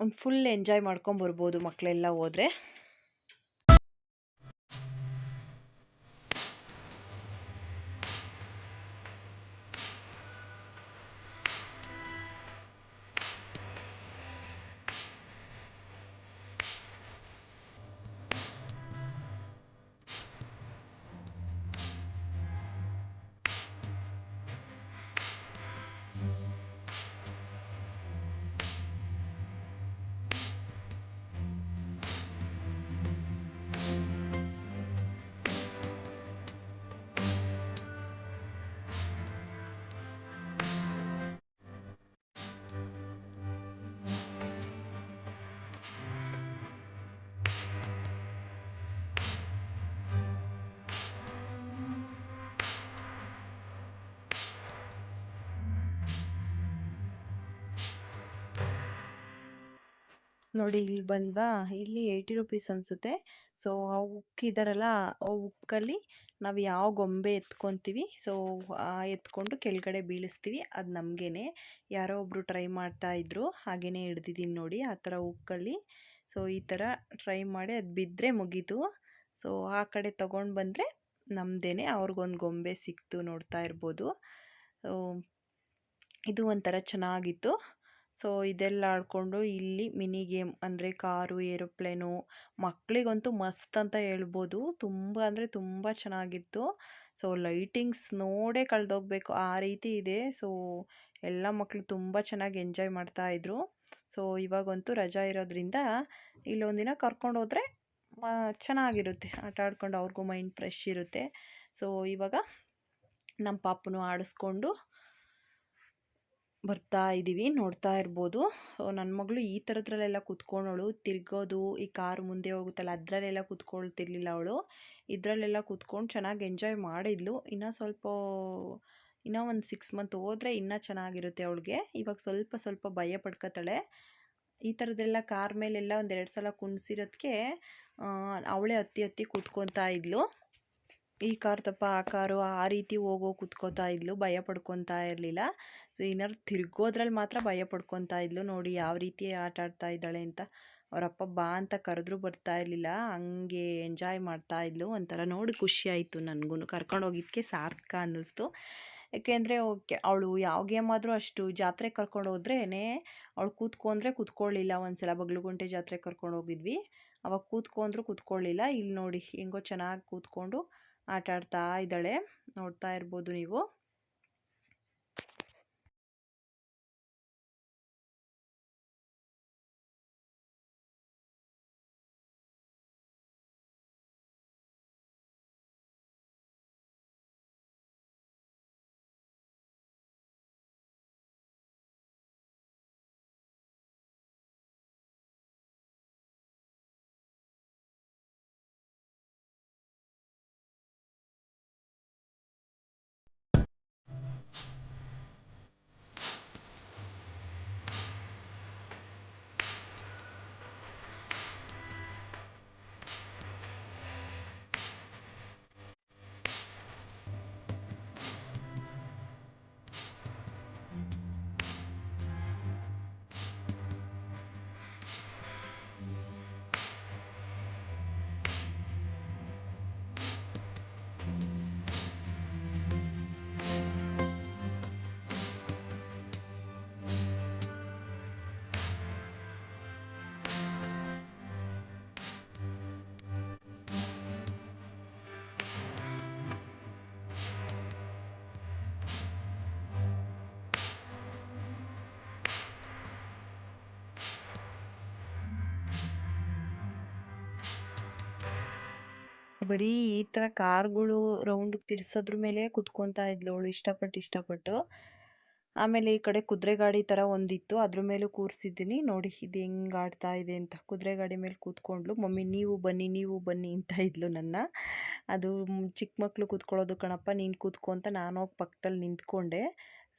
Speaker 1: ಒಂದು ಫುಲ್ ಎಂಜಾಯ್ ಮಾಡ್ಕೊಂಬರ್ಬೋದು ಮಕ್ಕಳೆಲ್ಲ ಹೋದರೆ. ನೋಡಿ ಇಲ್ಲಿ ಬಂದ್ವಾ? ಇಲ್ಲಿ ಏಯ್ಟಿ ರುಪೀಸ್ ಅನಿಸುತ್ತೆ. ಸೊ ಆ ಉಕ್ ಇದಾರಲ್ಲ, ಆ ಉಕ್ಕಲ್ಲಿ ನಾವು ಯಾವ ಗೊಂಬೆ ಎತ್ಕೊತೀವಿ ಸೊ ಎತ್ಕೊಂಡು ಕೆಳಗಡೆ ಬೀಳಿಸ್ತೀವಿ. ಅದು ನಮಗೇನೆ. ಯಾರೋ ಒಬ್ಬರು ಟ್ರೈ ಮಾಡ್ತಾ ಇದ್ರು ಹಾಗೇ ಹಿಡ್ದಿದ್ದೀನಿ ನೋಡಿ, ಆ ಥರ ಉಕ್ಕಲ್ಲಿ. ಸೊ ಈ ಥರ ಟ್ರೈ ಮಾಡಿ ಅದು ಬಿದ್ದರೆ ಮುಗೀತು. ಸೊ ಆ ಕಡೆ ತೊಗೊಂಡು ಬಂದರೆ ನಮ್ಮದೇನೆ ಅವ್ರಿಗೊಂದು ಗೊಂಬೆ ಸಿಕ್ತು ನೋಡ್ತಾ ಇರ್ಬೋದು. ಇದು ಒಂಥರ ಚೆನ್ನಾಗಿತ್ತು. ಸೊ, ಇದೆಲ್ಲ ಆಡಿಕೊಂಡು ಇಲ್ಲಿ ಮಿನಿ ಗೇಮ್ ಅಂದರೆ ಕಾರು, ಏರೋಪ್ಲೇನು ಮಕ್ಕಳಿಗಂತೂ ಮಸ್ತ್ ಅಂತ ಹೇಳ್ಬೋದು. ತುಂಬ ಅಂದರೆ ತುಂಬ ಚೆನ್ನಾಗಿತ್ತು. ಸೊ, ಲೈಟಿಂಗ್ಸ್ ನೋಡೇ ಕಳೆದೋಗ್ಬೇಕು ಆ ರೀತಿ ಇದೆ. ಸೊ, ಎಲ್ಲ ಮಕ್ಕಳು ತುಂಬ ಚೆನ್ನಾಗಿ ಎಂಜಾಯ್ ಮಾಡ್ತಾಯಿದ್ರು ಸೊ, ಇವಾಗಂತೂ ರಜಾ ಇರೋದ್ರಿಂದ ಇಲ್ಲೊಂದಿನ ಕರ್ಕೊಂಡು ಹೋದರೆ ಚೆನ್ನಾಗಿರುತ್ತೆ. ಆಟ ಆಡ್ಕೊಂಡು ಅವ್ರಿಗೂ ಮೈಂಡ್ ಫ್ರೆಶ್ ಇರುತ್ತೆ. ಸೊ, ಇವಾಗ ನಮ್ಮ ಪಾಪನೂ ಆಡಿಸ್ಕೊಂಡು ಬರ್ತಾ ಇದ್ದೀವಿ ನೋಡ್ತಾ ಇರ್ಬೋದು. ನನ್ನ ಮಗಳು ಈ ಥರದ್ರಲ್ಲೆಲ್ಲ ಕೂತ್ಕೊಂಡವಳು. ತಿರ್ಗೋದು, ಈ ಕಾರ್ ಮುಂದೆ ಹೋಗುತ್ತಲ್ಲ, ಅದರಲ್ಲೆಲ್ಲ ಕುತ್ಕೊಳ್ತಿರ್ಲಿಲ್ಲ ಅವಳು. ಇದರಲ್ಲೆಲ್ಲ ಕೂತ್ಕೊಂಡು ಚೆನ್ನಾಗಿ ಎಂಜಾಯ್ ಮಾಡಿದ್ಲು. ಇನ್ನೂ ಸ್ವಲ್ಪ, ಇನ್ನೂ ಒಂದು ಸಿಕ್ಸ್ ಮಂತ್ ಹೋದರೆ ಇನ್ನೂ ಚೆನ್ನಾಗಿರುತ್ತೆ ಅವಳಿಗೆ. ಇವಾಗ ಸ್ವಲ್ಪ ಸ್ವಲ್ಪ ಭಯ ಪಡ್ಕೊತಾಳೆ ಈ ಥರದ್ದೆಲ್ಲ ಕಾರ್ ಮೇಲೆಲ್ಲ ಒಂದೆರಡು ಸಲ ಕುಣಿಸಿರೋದಕ್ಕೆ ಅವಳೇ ಹತ್ತಿ ಹತ್ತಿ ಕೂತ್ಕೊತಾ ಇದ್ಲು. ಈ ಕಾರ್ ತಪ್ಪ ಆ ಕಾರು ಆ ರೀತಿ ಹೋಗೋ ಕೂತ್ಕೋತಾ ಇದ್ಲು, ಭಯ ಪಡ್ಕೊತಾ ಇರಲಿಲ್ಲ. ಸೊ ಏನಾದ್ರು ತಿರ್ಗೋದ್ರಲ್ಲಿ ಮಾತ್ರ ಭಯ ಪಡ್ಕೊತಾ ಇದ್ಲು. ನೋಡಿ ಯಾವ ರೀತಿ ಆಟ ಆಡ್ತಾ ಇದ್ದಾಳೆ ಅಂತ. ಅವರಪ್ಪ ಬಾ ಅಂತ ಕರೆದ್ರು ಬರ್ತಾ ಇರಲಿಲ್ಲ. ಹಂಗೆ ಎಂಜಾಯ್ ಮಾಡ್ತಾ ಇದ್ಲು. ಒಂಥರ ನೋಡಿ ಖುಷಿ ಆಯಿತು ನನಗೂ ಕರ್ಕೊಂಡು ಹೋಗಿದ್ದಕ್ಕೆ ಸಾರ್ಥಕ ಅನ್ನಿಸ್ತು. ಯಾಕೆಂದರೆ ಓಕೆ, ಅವಳು ಯಾವ ಗೇಮ್ ಆದರೂ ಅಷ್ಟು ಜಾತ್ರೆ ಕರ್ಕೊಂಡು ಹೋದ್ರೇ ಅವಳು ಕೂತ್ಕೊಂಡ್ರೆ ಕೂತ್ಕೊಳ್ಳಿಲ್ಲ. ಒಂದು ಸಲ ಬಗ್ಲುಗುಂಟೆ ಜಾತ್ರೆಗೆ ಕರ್ಕೊಂಡು ಹೋಗಿದ್ವಿ. ಅವಾಗ ಕೂತ್ಕೊಂಡ್ರು ಕೂತ್ಕೊಳ್ಳಿಲ್ಲ. ಇಲ್ಲಿ ನೋಡಿ ಹೆಂಗೋ ಚೆನ್ನಾಗಿ ಕೂತ್ಕೊಂಡು ಆಟ ಆಡ್ತಾ ಇದ್ದಾಳೆ. ನೋಡ್ತಾ ಇರ್ಬೋದು ನೀವು. ಬರೀ ಈ ಥರ ಕಾರ್ಗಳು ರೌಂಡ್ ತಿರ್ಸೋದ್ರ ಮೇಲೆ ಕುತ್ಕೊತಾ ಇದ್ಲು ಅವಳು ಇಷ್ಟಪಟ್ಟು ಇಷ್ಟಪಟ್ಟು. ಆಮೇಲೆ ಈ ಕಡೆ ಕುದುರೆ ಗಾಡಿ ಥರ ಒಂದಿತ್ತು, ಅದ್ರ ಮೇಲೂ ಕೂರಿಸಿದ್ದೀನಿ. ನೋಡಿ ಇದು ಹೆಂಗೆ ಆಡ್ತಾ ಇದೆ ಅಂತ. ಕುದುರೆ ಗಾಡಿ ಮೇಲೆ ಕೂತ್ಕೊಂಡ್ಲು, ಮಮ್ಮಿ, ನೀವು ಬನ್ನಿ ನೀವು ಬನ್ನಿ ಅಂತ ಇದ್ಲು ನನ್ನ. ಅದು ಚಿಕ್ಕ ಮಕ್ಕಳು ಕೂತ್ಕೊಳ್ಳೋದು ಕಣಪ್ಪ, ನೀನು ಕೂತ್ಕೊ ಅಂತ ನಾನು ಹೋಗಿ ಪಕ್ಕದಲ್ಲಿ ನಿಂತ್ಕೊಂಡೆ.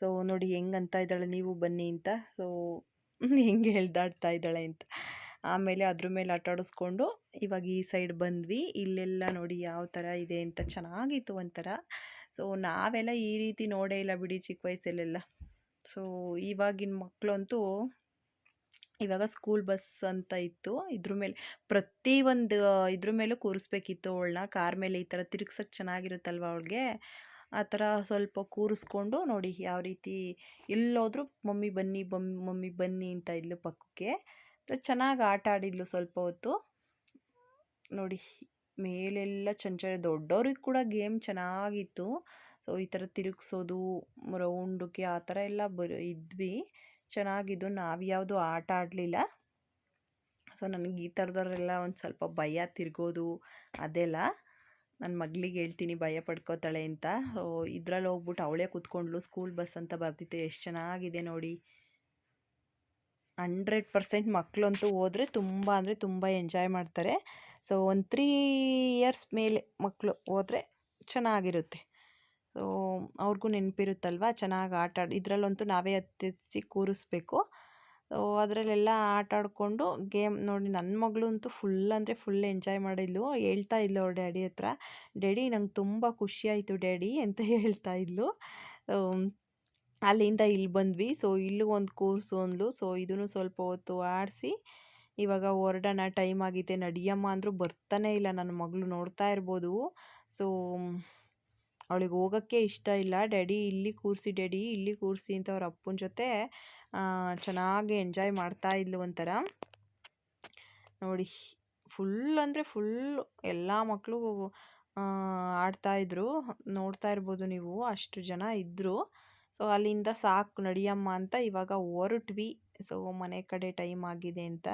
Speaker 1: ಸೊ ನೋಡಿ ಹೆಂಗೆ ಅಂತ ಇದ್ದಾಳೆ, ನೀವು ಬನ್ನಿ ಅಂತ. ಸೊ (laughs) ಹೆಂಗೆ ಹೇಳ್ದಾಡ್ತಾ ಇದ್ದಾಳೆ ಅಂತ. ಆಮೇಲೆ ಅದ್ರ ಮೇಲೆ ಆಟಾಡಿಸ್ಕೊಂಡು ಇವಾಗ ಈ ಸೈಡ್ ಬಂದ್ವಿ. ಇಲ್ಲೆಲ್ಲ ನೋಡಿ ಯಾವ ಥರ ಇದೆ ಅಂತ ಚೆನ್ನಾಗಿತ್ತು ಒಂಥರ. ಸೊ ನಾವೆಲ್ಲ ಈ ರೀತಿ ನೋಡೇ ಇಲ್ಲ ಬಿಡಿ ಚಿಕ್ಕ ವಯಸ್ಸಲ್ಲೆಲ್ಲ. ಸೊ ಇವಾಗಿನ ಮಕ್ಕಳಂತೂ ಇವಾಗ ಸ್ಕೂಲ್ ಬಸ್ ಅಂತ ಇತ್ತು. ಇದ್ರ ಮೇಲೆ ಪ್ರತಿ ಒಂದು, ಇದ್ರ ಮೇಲೂ ಕೂರಿಸ್ಬೇಕಿತ್ತು ಅವಳನ್ನ. ಕಾರ್ ಮೇಲೆ ಈ ಥರ ತಿರುಗ್ಸೋಕ್ಕೆ ಚೆನ್ನಾಗಿರುತ್ತಲ್ವ ಅವಳಿಗೆ? ಆ ಥರ ಸ್ವಲ್ಪ ಕೂರಿಸ್ಕೊಂಡು ನೋಡಿ ಯಾವ ರೀತಿ ಎಲ್ಲೋದ್ರೂ ಮಮ್ಮಿ ಬನ್ನಿ, ಬಮ್, ಮಮ್ಮಿ ಬನ್ನಿ ಅಂತ ಇದ್ಲು ಪಕ್ಕಕ್ಕೆ. ಚೆನ್ನಾಗಿ ಆಟ ಆಡಿದ್ಲು ಸ್ವಲ್ಪ ಹೊತ್ತು. ನೋಡಿ, ಮೇಲೆಲ್ಲ ಚಂಚಲ ದೊಡ್ಡವ್ರಿಗೆ ಕೂಡ ಗೇಮ್ ಚೆನ್ನಾಗಿತ್ತು. ಸೊ, ಈ ಥರ ತಿರುಗಿಸೋದು ರೌಂಡಕ್ಕೆ ಆ ಥರ ಎಲ್ಲ ಬರ್, ಇದ್ವಿ. ಚೆನ್ನಾಗಿದ್ದು, ನಾವು ಯಾವುದು ಆಟ ಆಡಲಿಲ್ಲ. ಸೊ, ನನಗೆ ಈ ಥರದವರೆಲ್ಲ ಒಂದು ಸ್ವಲ್ಪ ಭಯ ತಿರುಗೋದು, ಅದೆಲ್ಲ. ನನ್ನ ಮಗಳಿಗೆ ಹೇಳ್ತೀನಿ, ಭಯ ಪಡ್ಕೋತಾಳೆ ಅಂತ. ಸೊ, ಇದ್ರಲ್ಲಿ ಹೋಗ್ಬಿಟ್ಟು ಅವಳೇ ಕೂತ್ಕೊಂಡ್ಲು ಸ್ಕೂಲ್ ಬಸ್ ಅಂತ ಬರ್ತಿತ್ತು ಎಷ್ಟು ಚೆನ್ನಾಗಿದೆ ನೋಡಿ. ಹಂಡ್ರೆಡ್ ಪರ್ಸೆಂಟ್ ಮಕ್ಕಳಂತೂ ಹೋದರೆ ತುಂಬ ಅಂದರೆ ತುಂಬ ಎಂಜಾಯ್ ಮಾಡ್ತಾರೆ. ಸೊ ಒಂದು ತ್ರೀ ಇಯರ್ಸ್ ಮೇಲೆ ಮಕ್ಕಳು ಹೋದರೆ ಚೆನ್ನಾಗಿರುತ್ತೆ. ಸೊ ಅವ್ರಿಗೂ ನೆನಪಿರುತ್ತಲ್ವ? ಚೆನ್ನಾಗಿ ಆಟ ಇದರಲ್ಲಂತೂ ನಾವೇ ಹತ್ತಿಸಿ ಕೂರಿಸ್ಬೇಕು. ಸೊ ಅದರಲ್ಲೆಲ್ಲ ಆಟ ಆಡಿಕೊಂಡು ಗೇಮ್ ನೋಡಿ ನನ್ನ ಮಗಳು ಅಂತೂ ಫುಲ್ ಅಂದರೆ ಫುಲ್ ಎಂಜಾಯ್ ಮಾಡಿದ್ಲು. ಹೇಳ್ತಾ ಇದ್ಲು ಅವ್ರ ಡ್ಯಾಡಿ ಹತ್ರ, ಡ್ಯಾಡಿ ನಂಗೆ ತುಂಬ ಖುಷಿ ಆಯಿತು ಡ್ಯಾಡಿ ಅಂತ ಹೇಳ್ತಾ ಇದ್ಲು. ಅಲ್ಲಿಂದ ಇಲ್ಲಿ ಬಂದ್ವಿ. ಸೊ, ಇಲ್ಲೂ ಒಂದು ಕೂರ್ಸು ಅಂದ್ಲು ಸೊ, ಇದನ್ನು ಸ್ವಲ್ಪ ಹೊತ್ತು ಆಡಿಸಿ, ಇವಾಗ ಹೊರಡೋಣ, ಟೈಮ್ ಆಗಿದೆ. ನಡಿಯಮ್ಮ ಅಂದರೂ ಬರ್ತಾನೆ ಇಲ್ಲ. ನನ್ನ ಮಗಳು ನೋಡ್ತಾ ಇರ್ಬೋದು. ಸೊ, ಅವಳಿಗೆ ಹೋಗೋಕ್ಕೆ ಇಷ್ಟ ಇಲ್ಲ. ಡ್ಯಾಡಿ, ಇಲ್ಲಿ ಕೂರಿಸಿ, ಡ್ಯಾಡಿ, ಇಲ್ಲಿ ಕೂರಿಸಿ ಅಂತ ಅವ್ರ ಅಪ್ಪನ ಜೊತೆ ಚೆನ್ನಾಗಿ ಎಂಜಾಯ್ ಮಾಡ್ತಾ ಇದ್ಲು ಒಂಥರ. ನೋಡಿ, ಫುಲ್ ಅಂದರೆ ಫುಲ್ ಎಲ್ಲ ಮಕ್ಕಳು ಆಡ್ತಾಯಿದ್ರು ನೋಡ್ತಾ ಇರ್ಬೋದು ನೀವು. ಅಷ್ಟು ಜನ ಇದ್ದರು ಸೊ, ಅಲ್ಲಿಂದ ಸಾಕು ನಡಿಯಮ್ಮ ಅಂತ ಇವಾಗ ಹೊರಟ್ವಿ. ಸೊ, ಮನೆ ಕಡೆ ಟೈಮ್ ಆಗಿದೆ ಅಂತ.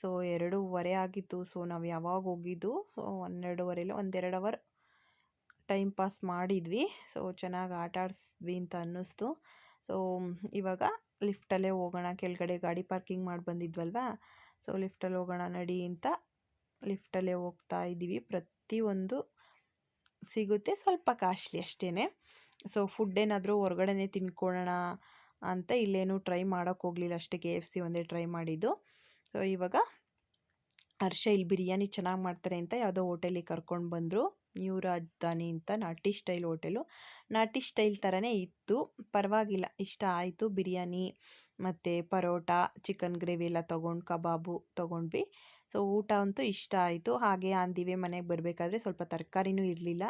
Speaker 1: ಸೊ, ಎರಡೂವರೆ ಆಗಿತ್ತು. ಸೊ, ನಾವು ಯಾವಾಗ ಹೋಗಿದ್ದು? ಹನ್ನೆರಡುವರೆಲಿ ಒಂದೆರಡು ಅವರ್ ಟೈಮ್ ಪಾಸ್ ಮಾಡಿದ್ವಿ. ಸೊ, ಚೆನ್ನಾಗಿ ಆಟ ಆಡಿಸ್ವಿ ಅಂತ ಅನ್ನಿಸ್ತು. ಸೊ, ಇವಾಗ ಲಿಫ್ಟಲ್ಲೇ ಹೋಗೋಣ. ಕೆಳಗಡೆ ಗಾಡಿ ಪಾರ್ಕಿಂಗ್ ಮಾಡಿ ಬಂದಿದ್ವಲ್ವಾ? ಸೊ, ಲಿಫ್ಟಲ್ಲಿ ಹೋಗೋಣ ನಡಿ ಅಂತ ಲಿಫ್ಟಲ್ಲೇ ಹೋಗ್ತಾ ಇದ್ದೀವಿ. ಪ್ರತಿಯೊಂದು ಸಿಗುತ್ತೆ. ಸ್ವಲ್ಪ ಕಾಸ್ಟ್ಲಿ ಅಷ್ಟೇ ಸೊ, ಫುಡ್ ಏನಾದರೂ ಹೊರಗಡೆನೇ ತಿನ್ಕೊಳ್ಳೋಣ ಅಂತ ಇಲ್ಲೇನು ಟ್ರೈ ಮಾಡೋಕ್ಕೆ ಹೋಗಲಿಲ್ಲ ಅಷ್ಟೇ ಕೆ ಎಫ್ ಸಿ ಒಂದೇ ಟ್ರೈ ಮಾಡಿದ್ದು. ಸೊ, ಇವಾಗ ಹರ್ಷ ಇಲ್ಲಿ ಬಿರಿಯಾನಿ ಚೆನ್ನಾಗಿ ಮಾಡ್ತಾರೆ ಅಂತ ಯಾವುದೋ ಹೋಟೆಲಿಗೆ ಕರ್ಕೊಂಡು ಬಂದರು. ನ್ಯೂ ರಾಜಧಾನಿ ಅಂತ ನಾಟಿ ಸ್ಟೈಲ್ ಹೋಟೆಲು. ನಾಟಿ ಸ್ಟೈಲ್ ಥರನೇ ಇತ್ತು. ಪರವಾಗಿಲ್ಲ, ಇಷ್ಟ ಆಯಿತು ಬಿರಿಯಾನಿ ಮತ್ತು ಪರೋಟ, ಚಿಕನ್ ಗ್ರೇವಿ ಎಲ್ಲ ತೊಗೊಂಡು, ಕಬಾಬು ತೊಗೊಂಡ್ವಿ. ಸೊ, ಊಟ ಅಂತೂ ಇಷ್ಟ ಆಯಿತು. ಹಾಗೆ ಅಂದಿವೆ ಮನೆಗೆ ಬರಬೇಕಾದ್ರೆ ಸ್ವಲ್ಪ ತರಕಾರಿನೂ ಇರಲಿಲ್ಲ.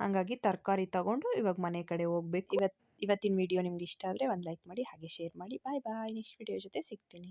Speaker 1: ಹಾಗಾಗಿ ತರಕಾರಿ ತಗೊಂಡು ಇವಾಗ ಮನೆ ಕಡೆ ಹೋಗ್ಬೇಕು. ಇವತ್ತು ಇವತ್ತಿನ ವಿಡಿಯೋ ನಿಮ್ಗೆ ಇಷ್ಟ ಆದರೆ ಒಂದು ಲೈಕ್ ಮಾಡಿ ಹಾಗೆ ಶೇರ್ ಮಾಡಿ. ಬಾಯ್ ಬಾಯ್ ನೆಕ್ಸ್ಟ್ ವಿಡಿಯೋ ಜೊತೆ ಸಿಗ್ತೀನಿ.